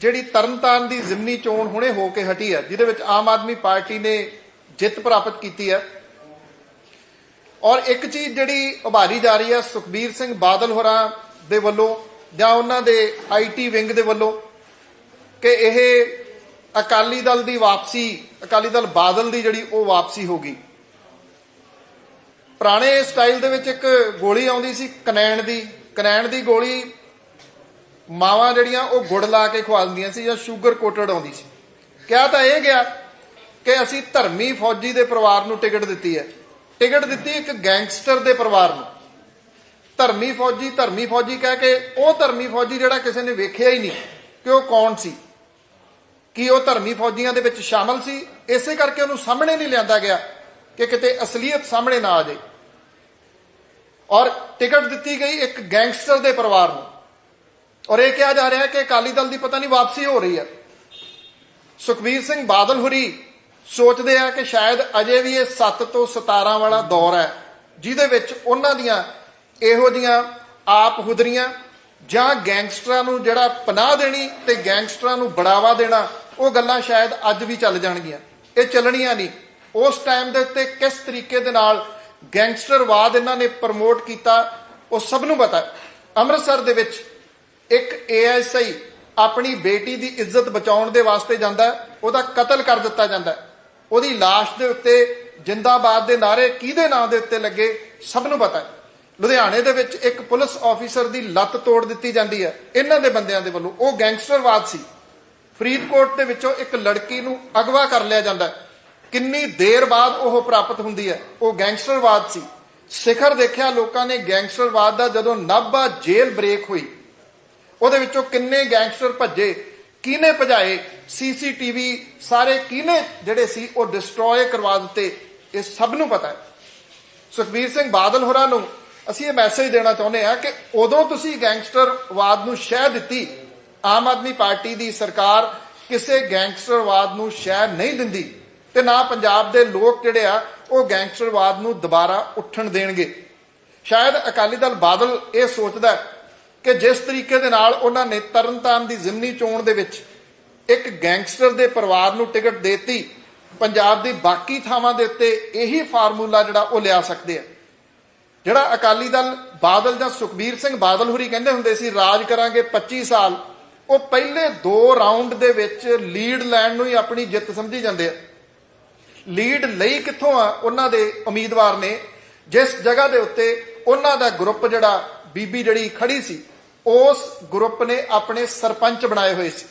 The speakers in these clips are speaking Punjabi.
ਜਿਹੜੀ ਤਰਨਤਾਰਨ ਦੀ ਜ਼ਿਮਨੀ ਚੋਣ ਹੁਣੇ ਹੋ ਕੇ ਹਟੀ ਹੈ, ਜਿਹਦੇ ਵਿੱਚ ਆਮ ਆਦਮੀ ਪਾਰਟੀ ਨੇ ਜਿੱਤ ਪ੍ਰਾਪਤ ਕੀਤੀ ਹੈ। ਔਰ ਇੱਕ ਚੀਜ਼ ਜਿਹੜੀ ਉਭਾਰੀ ਜਾ ਰਹੀ ਹੈ, ਸੁਖਬੀਰ ਸਿੰਘ ਬਾਦਲ ਹੋਰਾਂ ਦੇ ਵੱਲੋਂ ਜਾਂ ਉਹਨਾਂ ਦੇ ਆਈਟੀ ਵਿੰਗ ਦੇ ਵੱਲੋਂ ਕਿ ਇਹ ਅਕਾਲੀ ਦਲ ਦੀ ਵਾਪਸੀ, ਅਕਾਲੀ ਦਲ ਬਾਦਲ ਦੀ ਜਿਹੜੀ ਉਹ ਵਾਪਸੀ ਹੋ ਗਈ। ਪੁਰਾਣੇ ਸਟਾਈਲ ਦੇ ਵਿੱਚ ਇੱਕ ਗੋਲੀ ਆਉਂਦੀ ਸੀ, ਕਨੈਣ ਦੀ। ਕਨੈਣ ਦੀ ਗੋਲੀ ਮਾਵਾਂ ਜਿਹੜੀਆਂ ਉਹ ਗੁੜ ਲਾ ਕੇ ਖਵਾ ਦਿੰਦੀਆਂ ਸੀ ਜਾਂ ਸ਼ੂਗਰ ਕੋਟਡ ਆਉਂਦੀ ਸੀ। ਕਿਹਾ ਤਾਂ ਇਹ ਗਿਆ ਕਿ ਅਸੀਂ ਧਰਮੀ ਫੌਜੀ ਦੇ ਪਰਿਵਾਰ ਨੂੰ ਟਿਕਟ ਦਿੱਤੀ ਹੈ। ਟਿਕਟ ਦਿੱਤੀ ਇੱਕ ਗੈਂਗਸਟਰ ਦੇ ਪਰਿਵਾਰ ਨੂੰ। ਧਰਮੀ ਫੌਜੀ ਧਰਮੀ ਫੌਜੀ ਕਹਿ ਕੇ ਉਹ ਧਰਮੀ ਫੌਜੀ ਜਿਹੜਾ ਕਿਸੇ ਨੇ ਵੇਖਿਆ ਹੀ ਨਹੀਂ ਕਿ ਉਹ ਕੌਣ ਸੀ। ਕੀ ਉਹ ਧਰਮੀ ਫੌਜੀਆਂ ਦੇ ਵਿੱਚ ਸ਼ਾਮਲ ਸੀ? ਇਸੇ ਕਰਕੇ ਉਹਨੂੰ ਸਾਹਮਣੇ ਨਹੀਂ ਲਿਆਂਦਾ ਗਿਆ ਕਿ ਕਿਤੇ ਅਸਲੀਅਤ ਸਾਹਮਣੇ ਨਾ ਆ ਜਾਏ। ਔਰ ਟਿਕਟ ਦਿੱਤੀ ਗਈ ਇੱਕ ਗੈਂਗਸਟਰ ਦੇ ਪਰਿਵਾਰ ਨੂੰ। ਔਰ ਇਹ ਕਿਹਾ ਜਾ ਰਿਹਾ ਹੈ ਕਿ ਅਕਾਲੀ ਦਲ ਦੀ ਪਤਾ ਨਹੀਂ ਵਾਪਸੀ ਹੋ ਰਹੀ ਹੈ। ਸੁਖਬੀਰ ਸਿੰਘ ਬਾਦਲ ਹੁਰੀ ਸੋਚਦੇ ਆ ਕਿ ਸ਼ਾਇਦ ਅਜੇ ਵੀ ਇਹ 7 ਤੋਂ 17 ਵਾਲਾ ਦੌਰ ਹੈ, ਜਿਹਦੇ ਵਿੱਚ ਉਹਨਾਂ ਦੀਆਂ ਇਹੋ ਜੀਆਂ ਆਪ ਹੁਦਰੀਆਂ ਜਾਂ ਗੈਂਗਸਟਰਾਂ ਨੂੰ ਜਿਹੜਾ ਪਨਾਹ ਦੇਣੀ ਤੇ ਗੈਂਗਸਟਰਾਂ ਨੂੰ ਬੜਾਵਾ ਦੇਣਾ, ਉਹ ਗੱਲਾਂ ਸ਼ਾਇਦ ਅੱਜ ਵੀ ਚੱਲ ਜਾਣਗੀਆਂ। ਇਹ ਚੱਲਣੀਆਂ ਨਹੀਂ। ਉਸ ਟਾਈਮ ਦੇ ਉੱਤੇ ਕਿਸ ਤਰੀਕੇ ਦੇ ਨਾਲ ਗੈਂਗਸਟਰਵਾਦ ਇਹਨਾਂ ਨੇ ਪ੍ਰਮੋਟ ਕੀਤਾ, ਉਹ ਸਭ ਨੂੰ ਪਤਾ ਅੰਮ੍ਰਿਤਸਰ ਦੇ ਵਿੱਚ ਇੱਕ ਏਐਸਆਈ ਆਪਣੀ ਬੇਟੀ ਦੀ ਇੱਜ਼ਤ ਬਚਾਉਣ ਦੇ ਵਾਸਤੇ ਜਾਂਦਾ ਉਹਦਾ ਕਤਲ ਕਰ ਦਿੱਤਾ ਜਾਂਦਾ ਉਹਦੀ লাশ ਦੇ ਉੱਤੇ ਜਿੰਦਾਬਾਦ ਦੇ ਨਾਰੇ ਕਿਹਦੇ ਨਾਂ ਦੇ ਉੱਤੇ ਲੱਗੇ, ਸਭ ਨੂੰ ਪਤਾ ਹੈ। ਲੁਧਿਆਣੇ ਦੇ ਵਿੱਚ ਇੱਕ ਪੁਲਿਸ ਆਫੀਸਰ ਦੀ ਲੱਤ ਤੋੜ ਦਿੱਤੀ ਜਾਂਦੀ ਹੈ। ਇਹਨਾਂ ਦੇ ਬੰਦਿਆਂ ਦੇ ਵੱਲੋਂ, ਉਹ ਗੈਂਗਸਟਰਵਾਦ ਸੀ। ਫਰੀਦਕੋਟ ਦੇ ਵਿੱਚੋਂ ਇੱਕ ਲੜਕੀ ਨੂੰ ਅਗਵਾ ਕਰ ਲਿਆ ਜਾਂਦਾ ਕਿੰਨੀ ਦੇਰ ਬਾਅਦ ਉਹ ਪ੍ਰਾਪਤ ਹੁੰਦੀ ਹੈ, ਉਹ ਗੈਂਗਸਟਰਵਾਦ ਸੀ। ਸਿਖਰ ਦੇਖਿਆ ਲੋਕਾਂ ਨੇ ਗੈਂਗਸਟਰਵਾਦ ਦਾ ਜਦੋਂ ਨਾਭਾ ਜੇਲ੍ਹ ਬ੍ਰੇਕ ਹੋਈ ਉਹਦੇ ਵਿੱਚੋਂ ਕਿੰਨੇ ਗੈਂਗਸਟਰ ਭੱਜੇ, ਕਿਹਨੇ ਭਜਾਏ, ਸੀਸੀਟੀਵੀ ਸਾਰੇ ਕਿਹਨੇ ਜਿਹੜੇ ਸੀ ਉਹ ਡਿਸਟਰੋਏ ਕਰਵਾ ਦਿੱਤੇ, ਇਹ ਸਭ ਨੂੰ ਪਤਾ ਹੈ। ਸੁਖਬੀਰ ਸਿੰਘ ਬਾਦਲ ਹੋਰਾਂ ਨੂੰ ਅਸੀਂ ਇਹ ਮੈਸੇਜ ਦੇਣਾ ਚਾਹੁੰਦੇ ਹਾਂ ਕਿ ਉਦੋਂ ਤੁਸੀਂ ਗੈਂਗਸਟਰਵਾਦ ਨੂੰ ਸ਼ਹਿ ਦਿੱਤੀ, ਆਮ ਆਦਮੀ ਪਾਰਟੀ ਦੀ ਸਰਕਾਰ ਕਿਸੇ ਗੈਂਗਸਟਰਵਾਦ ਨੂੰ ਸ਼ਹਿ ਨਹੀਂ ਦਿੰਦੀ ਤੇ ਨਾ ਪੰਜਾਬ ਦੇ ਲੋਕ ਜਿਹੜੇ ਆ, ਉਹ ਗੈਂਗਸਟਰਵਾਦ ਨੂੰ ਦੁਬਾਰਾ ਉੱਠਣ ਦੇਣਗੇ। ਸ਼ਾਇਦ ਅਕਾਲੀ ਦਲ ਬਾਦਲ ਇਹ ਸੋਚਦਾ ਕਿ ਜਿਸ ਤਰੀਕੇ ਦੇ ਨਾਲ ਉਹਨਾਂ ਨੇ ਤਰਨਤਾਰਨ ਦੀ ਜ਼ਿਮਨੀ ਚੋਣ ਦੇ ਵਿੱਚ ਇੱਕ ਗੈਂਗਸਟਰ ਦੇ ਪਰਿਵਾਰ ਨੂੰ ਟਿਕਟ ਦੇਤੀ। ਪੰਜਾਬ ਦੀ ਬਾਕੀ ਥਾਵਾਂ ਦੇ ਉੱਤੇ ਇਹੀ ਫਾਰਮੂਲਾ ਜਿਹੜਾ ਉਹ ਲਿਆ ਸਕਦੇ ਆ। ਜਿਹੜਾ ਅਕਾਲੀ ਦਲ ਬਾਦਲ ਜਾਂ ਸੁਖਬੀਰ ਸਿੰਘ ਬਾਦਲ ਹੁਰੀ ਕਹਿੰਦੇ ਹੁੰਦੇ ਸੀ, ਰਾਜ ਕਰਾਂਗੇ 25 ਸਾਲ। ਉਹ ਪਹਿਲੇ ਦੋ ਰਾਉਂਡ ਦੇ ਵਿੱਚ ਲੀਡ ਲੈਣ ਨੂੰ ਹੀ ਆਪਣੀ ਜਿੱਤ ਸਮਝੀ ਜਾਂਦੇ ਆ। ਲੀਡ ਲਈ ਕਿੱਥੋਂ ਆ? ਉਹਨਾਂ ਦੇ ਉਮੀਦਵਾਰ ਨੇ। ਜਿਸ ਜਗ੍ਹਾ ਦੇ ਉੱਤੇ ਉਹਨਾਂ ਦਾ ਗਰੁੱਪ ਜਿਹੜਾ ਬੀਬੀ ਜਿਹੜੀ ਖੜੀ ਸੀ ਉਸ ਗਰੁੱਪ ਨੇ ਆਪਣੇ ਸਰਪੰਚ ਬਣਾਏ ਹੋਏ ਸੀ।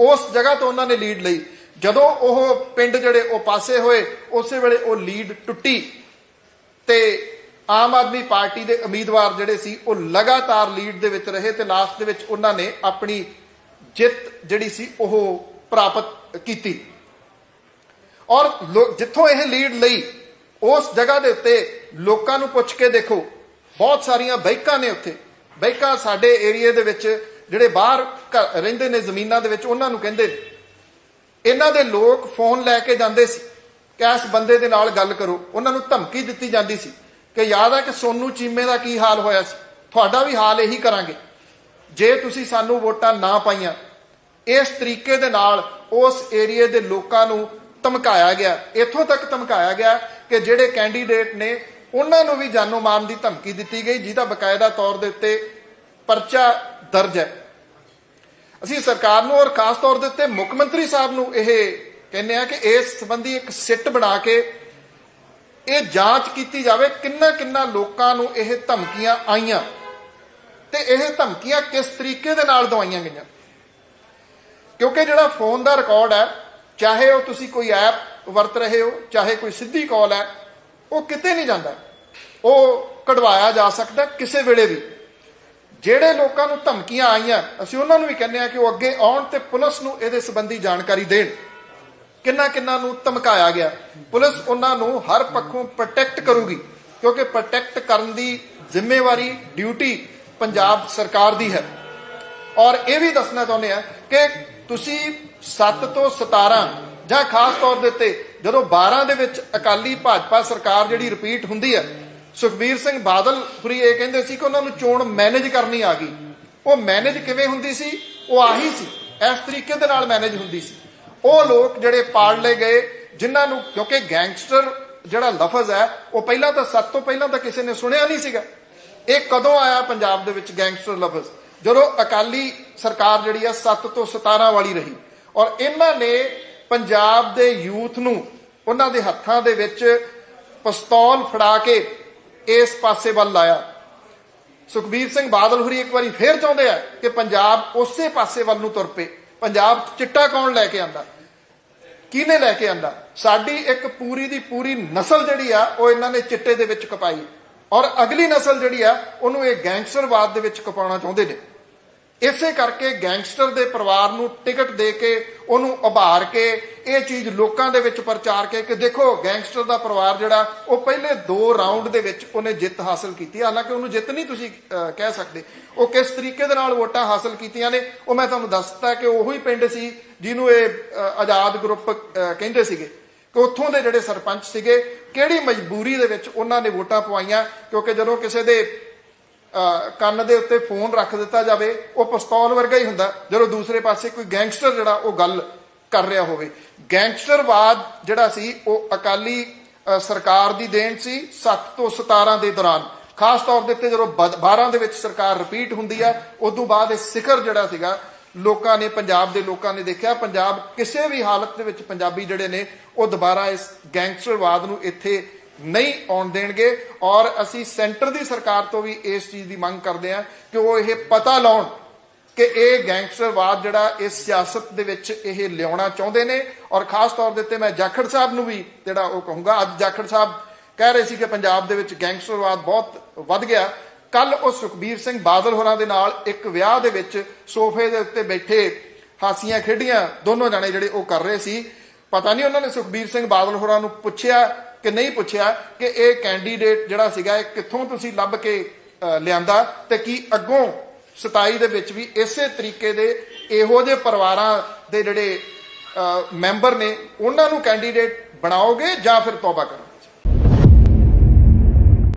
ਉਸ ਜਗ੍ਹਾ ਤੋਂ ਉਹਨਾਂ ਨੇ ਲੀਡ ਲਈ। ਜਦੋਂ ਉਹ ਪਿੰਡ ਜਿਹੜੇ ਉਹ ਪਾਸੇ ਹੋਏ, ਉਸੇ ਵੇਲੇ ਉਹ ਲੀਡ ਟੁੱਟੀ ਤੇ ਆਮ ਆਦਮੀ ਪਾਰਟੀ ਦੇ ਉਮੀਦਵਾਰ ਜਿਹੜੇ ਸੀ, ਉਹ ਲਗਾਤਾਰ ਲੀਡ ਦੇ ਵਿੱਚ ਰਹੇ ਤੇ ਲਾਸਟ ਦੇ ਵਿੱਚ ਉਹਨਾਂ ਨੇ ਆਪਣੀ ਜਿੱਤ ਜਿਹੜੀ ਸੀ, ਉਹ ਪ੍ਰਾਪਤ ਕੀਤੀ। ਔਰ ਲੋ- ਜਿੱਥੋਂ ਇਹ ਲੀਡ ਲਈ, ਉਸ ਜਗ੍ਹਾ ਦੇ ਉੱਤੇ ਲੋਕਾਂ ਨੂੰ ਪੁੱਛ ਕੇ ਦੇਖੋ। ਬਹੁਤ ਸਾਰੀਆਂ ਬਾਈਕਾਂ ਨੇ ਉੱਥੇ। ਬਾਈਕਾਂ ਸਾਡੇ ਏਰੀਏ ਦੇ ਵਿੱਚ ਜਿਹੜੇ ਬਾਹਰ ਘ- ਰਹਿੰਦੇ ਨੇ ਜ਼ਮੀਨਾਂ ਦੇ ਵਿੱਚ, ਉਹਨਾਂ ਨੂੰ ਕਹਿੰਦੇ ਨੇ। ਇਹਨਾਂ ਦੇ ਲੋਕ ਫੋਨ ਲੈ ਕੇ ਜਾਂਦੇ ਸੀ। ਕਿ ਇਸ ਬੰਦੇ ਦੇ ਨਾਲ ਗੱਲ ਕਰੋ। ਉਹਨਾਂ ਨੂੰ ਧਮਕੀ ਦਿੱਤੀ ਜਾਂਦੀ ਸੀ ਕਿ ਯਾਦ ਹੈ ਕਿ ਸੋਨੂ ਚੀਮੇ ਦਾ ਕੀ ਹਾਲ ਹੋਇਆ ਸੀ? ਤੁਹਾਡਾ ਵੀ ਹਾਲ ਇਹੀ ਕਰਾਂਗੇ। ਜੇ ਤੁਸੀਂ ਸਾਨੂੰ ਵੋਟਾਂ ਨਾ ਪਾਈਆਂ, ਇਸ ਤਰੀਕੇ ਦੇ ਨਾਲ ਉਸ ਏਰੀਏ ਦੇ ਲੋਕਾਂ ਨੂੰ ਧਮਕਾਇਆ ਗਿਆ। ਇੱਥੋਂ ਤੱਕ ਧਮਕਾਇਆ ਗਿਆ ਕਿ ਜਿਹੜੇ ਕੈਂਡੀਡੇਟ ਨੇ ਉਹਨਾਂ ਨੂੰ ਵੀ ਜਾਨੋਂ ਮਾਰਨ ਦੀ ਧਮਕੀ ਦਿੱਤੀ ਗਈ, ਜਿਹਦਾ ਬਕਾਇਦਾ ਤੌਰ ਦੇ ਉੱਤੇ ਪਰਚਾ ਦਰਜ ਹੈ। ਅਸੀਂ ਸਰਕਾਰ ਨੂੰ ਔਰ ਖਾਸ ਤੌਰ ਦੇ ਉੱਤੇ ਮੁੱਖ ਮੰਤਰੀ ਸਾਹਿਬ ਨੂੰ ਇਹ ਕਹਿੰਦੇ ਆ ਕਿ ਇਸ ਸੰਬੰਧੀ ਇੱਕ ਸਿੱਟ ਬਣਾ ਕੇ ਇਹ ਜਾਂਚ ਕੀਤੀ ਜਾਵੇ, ਕਿੰਨਾ ਕਿੰਨਾ ਲੋਕਾਂ ਨੂੰ ਇਹ ਧਮਕੀਆਂ ਆਈਆਂ ਤੇ ਇਹ ਧਮਕੀਆਂ ਕਿਸ ਤਰੀਕੇ ਦੇ ਨਾਲ ਦਵਾਈਆਂ ਗਈਆਂ। ਕਿਉਂਕਿ ਜਿਹੜਾ ਫੋਨ ਦਾ ਰਿਕਾਰਡ ਹੈ, ਚਾਹੇ ਉਹ ਤੁਸੀਂ ਕੋਈ ਐਪ ਵਰਤ ਰਹੇ ਹੋ, ਚਾਹੇ ਕੋਈ ਸਿੱਧੀ ਕਾਲ ਹੈ ਉਹ ਕਿਤੇ ਨਹੀਂ ਜਾਂਦਾ। ਉਹ ਕਢਵਾਇਆ ਜਾ ਸਕਦਾ ਕਿਸੇ ਵੇਲੇ ਵੀ। ਜਿਹੜੇ ਲੋਕਾਂ ਨੂੰ ਧਮਕੀਆਂ ਆਈਆਂ, ਅਸੀਂ ਉਹਨਾਂ ਨੂੰ ਵੀ ਕਹਿੰਦੇ ਆ ਕਿ ਉਹ ਅੱਗੇ ਆਉਣ ਤੇ ਪੁਲਿਸ ਨੂੰ ਇਹਦੇ ਸੰਬੰਧੀ ਜਾਣਕਾਰੀ ਦੇਣ। ਕਿੰਨਾ ਕਿੰਨਾ ਨੂੰ ਧਮਕਾਇਆ ਗਿਆ। ਪੁਲਿਸ ਉਹਨਾਂ ਨੂੰ ਹਰ ਪੱਖੋਂ ਪ੍ਰੋਟੈਕਟ ਕਰੂਗੀ, ਕਿਉਂਕਿ ਪ੍ਰੋਟੈਕਟ ਕਰਨ ਦੀ ਜ਼ਿੰਮੇਵਾਰੀ ਡਿਊਟੀ ਪੰਜਾਬ ਸਰਕਾਰ ਦੀ ਹੈ। ਔਰ ਇਹ ਵੀ ਦੱਸਣਾ ਚਾਹੁੰਦੇ ਆ ਕਿ ਤੁਸੀਂ 7 ਤੋਂ 17 ਜਾਂ ਖਾਸ ਤੌਰ ਦੇ ਉੱਤੇ ਜਦੋਂ 12 ਦੇ ਵਿੱਚ ਅਕਾਲੀ ਭਾਜਪਾ ਸਰਕਾਰ ਜਿਹੜੀ ਰਿਪੀਟ ਹੁੰਦੀ ਹੈ, ਸੁਖਬੀਰ ਸਿੰਘ ਬਾਦਲ ਫਰੀ ਇਹ ਕਹਿੰਦੇ ਸੀ ਕਿ ਉਹਨਾਂ ਨੂੰ ਚੋਣ ਮੈਨੇਜ ਕਰਨੀ ਆ ਗਈ। ਉਹ ਮੈਨੇਜ ਕਿਵੇਂ ਹੁੰਦੀ ਸੀ? ਉਹ ਆਹੀ ਸੀ, ਇਸ ਤਰੀਕੇ ਦੇ ਨਾਲ ਮੈਨੇਜ ਹੁੰਦੀ ਸੀ। ਉਹ ਲੋਕ ਜਿਹੜੇ ਪਾੜ ਲਏ ਗਏ, ਜਿਨ੍ਹਾਂ ਨੂੰ ਕਿਉਂਕਿ ਗੈਂਗਸਟਰ ਜਿਹੜਾ ਲਫ਼ਜ਼ ਹੈ, ਉਹ ਪਹਿਲਾਂ ਤਾਂ ਸੱਤ ਤੋਂ ਪਹਿਲਾਂ ਤਾਂ ਕਿਸੇ ਨੇ ਸੁਣਿਆ ਨਹੀਂ ਸੀਗਾ। ਇਹ ਕਦੋਂ ਆਇਆ ਪੰਜਾਬ ਦੇ ਵਿੱਚ ਗੈਂਗਸਟਰ ਲਫ਼ਜ਼? ਜਦੋਂ ਅਕਾਲੀ ਸਰਕਾਰ ਜਿਹੜੀ ਆ 7 ਤੋਂ 17 ਵਾਲੀ ਰਹੀ। ਔਰ ਇਹਨਾਂ ਨੇ ਪੰਜਾਬ ਦੇ ਯੂਥ ਨੂੰ ਉਹਨਾਂ ਦੇ ਹੱਥਾਂ ਦੇ ਵਿੱਚ ਪਿਸਤੌਲ ਫੜਾ ਕੇ ਇਸ ਪਾਸੇ ਵੱਲ ਲਾਇਆ। ਸੁਖਬੀਰ ਸਿੰਘ ਬਾਦਲ ਹੁਰੀ ਇੱਕ ਵਾਰੀ ਫੇਰ ਚਾਹੁੰਦੇ ਆ ਕਿ ਪੰਜਾਬ ਉਸੇ ਪਾਸੇ ਵੱਲ ਨੂੰ ਤੁਰ ਪਏ। ਪੰਜਾਬ ਚਿੱਟਾ ਕੌਣ ਲੈ ਕੇ ਆਂਦਾ? ਕਿਹਨੇ ਲੈ ਕੇ ਆਂਦਾ? ਸਾਡੀ ਇੱਕ ਪੂਰੀ ਦੀ ਪੂਰੀ ਨਸਲ ਜਿਹੜੀ ਆ, ਉਹ ਇਹਨਾਂ ਨੇ ਚਿੱਟੇ ਦੇ ਵਿੱਚ ਕਪਾਈ। ਔਰ ਅਗਲੀ ਨਸਲ ਜਿਹੜੀ ਆ, ਉਹਨੂੰ ਇਹ ਗੈਂਗਸਟਰਵਾਦ ਦੇ ਵਿੱਚ ਕਪਾਉਣਾ ਚਾਹੁੰਦੇ ਨੇ। ਇਸੇ ਕਰਕੇ ਗੈਂਗਸਟਰ ਦੇ ਪਰਿਵਾਰ ਨੂੰ ਟਿਕਟ ਦੇ ਕੇ, ਉਹਨੂੰ ਉਭਾਰ ਕੇ, ਇਹ ਚੀਜ਼ ਲੋਕਾਂ ਦੇ ਵਿੱਚ ਪ੍ਰਚਾਰ ਕੇ ਕਿ ਦੇਖੋ, ਗੈਂਗਸਟਰ ਦਾ ਪਰਿਵਾਰ ਜਿਹੜਾ, ਉਹ ਪਹਿਲੇ ਦੋ ਰਾਉਂਡ ਦੇ ਵਿੱਚ ਉਹਨੇ ਜਿੱਤ ਹਾਸਲ ਕੀਤੀ ਹਾਲਾਂਕਿ ਉਹਨੂੰ ਜਿੱਤ ਨਹੀਂ ਤੁਸੀਂ ਕਹਿ ਸਕਦੇ। ਉਹ ਕਿਸ ਤਰੀਕੇ ਦੇ ਨਾਲ ਵੋਟਾਂ ਹਾਸਲ ਕੀਤੀਆਂ ਨੇ, ਉਹ ਮੈਂ ਤੁਹਾਨੂੰ ਦੱਸਤਾ ਕਿ ਉਹੀ ਪਿੰਡ ਸੀ ਜਿਹਨੂੰ ਇਹ ਆਜ਼ਾਦ ਗਰੁੱਪ ਕਹਿੰਦੇ ਸੀਗੇ ਕਿ ਉੱਥੋਂ ਦੇ ਜਿਹੜੇ ਸਰਪੰਚ ਸੀਗੇ, ਕਿਹੜੀ ਮਜਬੂਰੀ ਦੇ ਵਿੱਚ ਉਹਨਾਂ ਨੇ ਵੋਟਾਂ ਪਵਾਈਆਂ? ਕਿਉਂਕਿ ਜਦੋਂ ਕਿਸੇ ਦੇ ਕੰਨ ਦੇ ਉੱਤੇ ਫੋਨ ਰੱਖ ਦਿੱਤਾ ਜਾਵੇ, ਉਹ ਪਿਸਤੌਲ ਵਰਗਾ ਹੀ ਹੁੰਦਾ, ਜਦੋਂ ਦੂਸਰੇ ਪਾਸੇ ਕੋਈ ਗੈਂਗਸਟਰ ਜਿਹੜਾ ਉਹ ਗੱਲ ਕਰ ਰਿਹਾ ਹੋਵੇ। ਗੈਂਗਸਟਰਵਾਦ ਜਿਹੜਾ ਸੀ, ਉਹ ਅਕਾਲੀ ਸਰਕਾਰ ਦੀ ਦੇਣ ਸੀ 7 ਤੋਂ 17 ਦੇ ਦੌਰਾਨ। ਖਾਸ ਤੌਰ ਦੇ ਉੱਤੇ ਜਦੋਂ ਬਦ- 12 ਦੇ ਵਿੱਚ ਸਰਕਾਰ ਰਿਪੀਟ ਹੁੰਦੀ ਆ ਉਸ ਤੋਂ ਬਾਅਦ ਇਹ ਸਿਖਰ ਜਿਹੜਾ ਸੀਗਾ, ਲੋਕਾਂ ਨੇ, ਪੰਜਾਬ ਦੇ ਲੋਕਾਂ ਨੇ ਦੇਖਿਆ, ਪੰਜਾਬ ਕਿਸੇ ਵੀ ਹਾਲਤ ਦੇ ਵਿੱਚ ਪੰਜਾਬੀ ਜਿਹੜੇ ਨੇ, ਉਹ ਦੁਬਾਰਾ ਇਸ ਗੈਂਗਸਟਰਵਾਦ ਨੂੰ ਇੱਥੇ ਨਹੀਂ ਆਉਣ ਦੇਣਗੇ ਔਰ ਅਸੀਂ ਸੈਂਟਰ ਦੀ ਸਰਕਾਰ ਤੋਂ ਵੀ ਇਸ ਚੀਜ਼ ਦੀ ਮੰਗ ਕਰਦੇ ਹਾਂ ਕਿ ਉਹ ਇਹ ਪਤਾ ਲਾਉਣ ਕਿ ਇਹ ਗੈਂਗਸਟਰਵਾਦ ਜਿਹੜਾ ਇਸ ਸਿਆਸਤ ਦੇ ਵਿੱਚ ਇਹ ਲਿਆਉਣਾ ਚਾਹੁੰਦੇ ਨੇ ਔਰ ਖਾਸ ਤੌਰ ਦੇ ਉੱਤੇ ਮੈਂ ਜਾਖੜ ਸਾਹਿਬ ਨੂੰ ਵੀ ਜਿਹੜਾ ਉਹ ਕਹੂੰਗਾ, ਅੱਜ ਜਾਖੜ ਸਾਹਿਬ ਕਹਿ ਰਹੇ ਸੀ ਕਿ ਪੰਜਾਬ ਦੇ ਵਿੱਚ ਗੈਂਗਸਟਰਵਾਦ ਬਹੁਤ ਵੱਧ ਗਿਆ। ਕੱਲ ਉਹ ਸੁਖਬੀਰ ਸਿੰਘ ਬਾਦਲ ਹੋਰਾਂ ਦੇ ਨਾਲ ਇੱਕ ਵਿਆਹ ਦੇ ਵਿੱਚ ਸੋਫੇ ਦੇ ਉੱਤੇ ਬੈਠੇ ਹਾਸੀਆਂ ਖੇਡੀਆਂ, ਦੋਨੋਂ ਜਾਣੇ ਜਿਹੜੇ ਉਹ ਕਰ ਰਹੇ ਸੀ। ਪਤਾ ਨਹੀਂ ਉਹਨਾਂ ਨੇ ਸੁਖਬੀਰ ਸਿੰਘ ਬਾਦਲ ਹੋਰਾਂ ਨੂੰ ਪੁੱਛਿਆ ਕਿ ਨਹੀਂ ਪੁੱਛਿਆ ਕਿ ਇਹ ਕੈਂਡੀਡੇਟ ਜਿਹੜਾ ਸੀਗਾ ਇਹ ਕਿੱਥੋਂ ਤੁਸੀਂ ਲੱਭ ਕੇ ਲਿਆਂਦਾ ਤੇ ਕੀ ਅੱਗੋਂ 27 ਦੇ ਵਿੱਚ ਵੀ ਇਸੇ ਤਰੀਕੇ ਦੇ ਇਹੋ ਜਿਹੇ ਪਰਿਵਾਰਾਂ ਦੇ ਜਿਹੜੇ ਮੈਂਬਰ ਨੇ, ਉਹਨਾਂ ਨੂੰ ਕੈਂਡੀਡੇਟ ਬਣਾਓਗੇ ਜਾਂ ਫਿਰ ਤੌਬਾ ਕਰੋ